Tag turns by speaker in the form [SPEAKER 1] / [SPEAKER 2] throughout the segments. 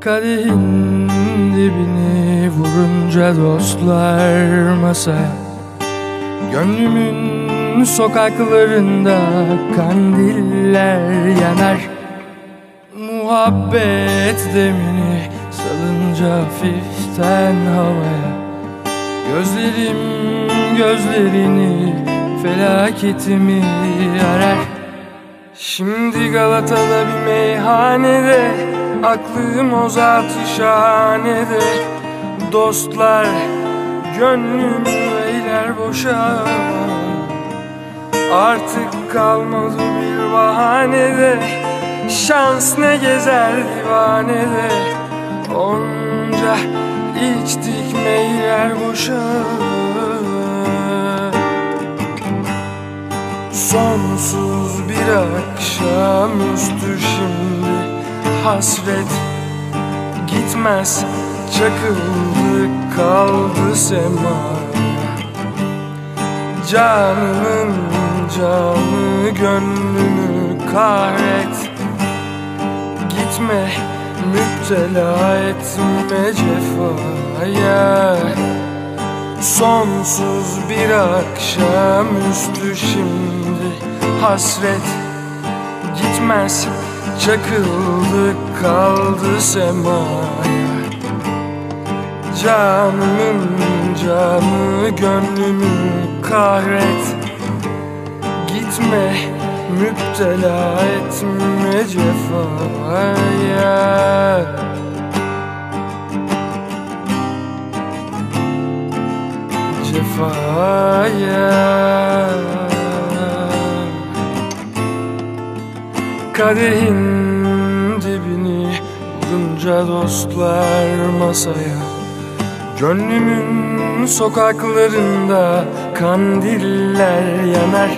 [SPEAKER 1] Kadehin dibini vurunca dostlar masaya Gönlümün sokaklarında kandiller yanar. Muhabbet demini salınca hafiften havaya. Gözlerim gözlerini felaketimi arar. Şimdi Galata'da bir meyhanede Aklım o zat-ı şahanede Dostlar gönlümü eyler boşa. Artık kalmadı bir bahanede Şans ne gezer divanede Onca içtik meyler boşa. Sonsuz bir akşamüstü şimdi hasret Gitmez. Çakıldı kaldı semaya Canımın canı gönlümü kahret. Gitme müptela etme cefaya. Sonsuz bir akşamüstü şimdi hasret Gitmez çakıldı kaldı semaya Canımın canı gönlümü kahret. Gitme müptela etme cefaya. Cefaya Kadehin dibini bulunca dostlar masaya. Gönlümün sokaklarında kandiller yanar.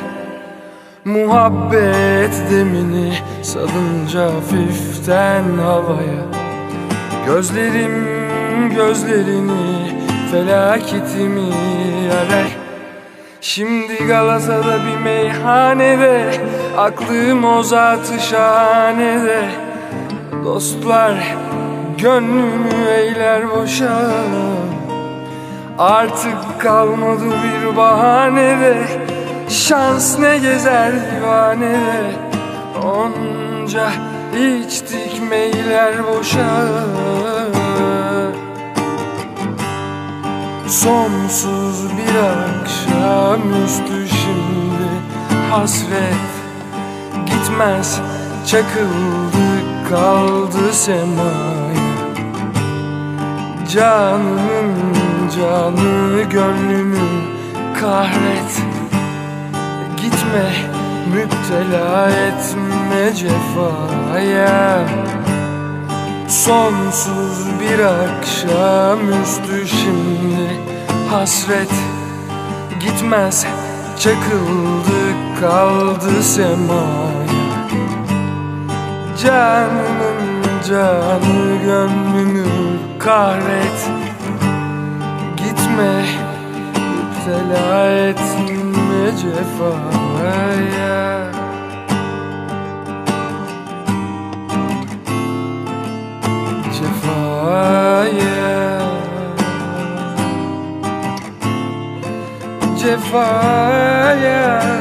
[SPEAKER 1] Muhabbet demini salınca hafiften havaya. Gözlerim gözlerini felaketimi arar Şimdi Galata'da bir meyhanede Aklım o zat-ı şahanede. Dostlar gönlümü eyler boşa. Artık kalmadı bir bahanede Şans ne gezer divanede. Onca içtik meyler boşa Sonsuz bir akşamüstü şimdi. Hasret Gitmez çakıldı kaldı semaya. Canımın canı gönlümün kahret. Gitme müptela etme cefaya Sonsuz bir akşamüstü şimdi. Hasret Gitmez çakıldı kaldı semaya. Canımın canı gönlümü kahret. Gitme müptela etme cefaya Cefaya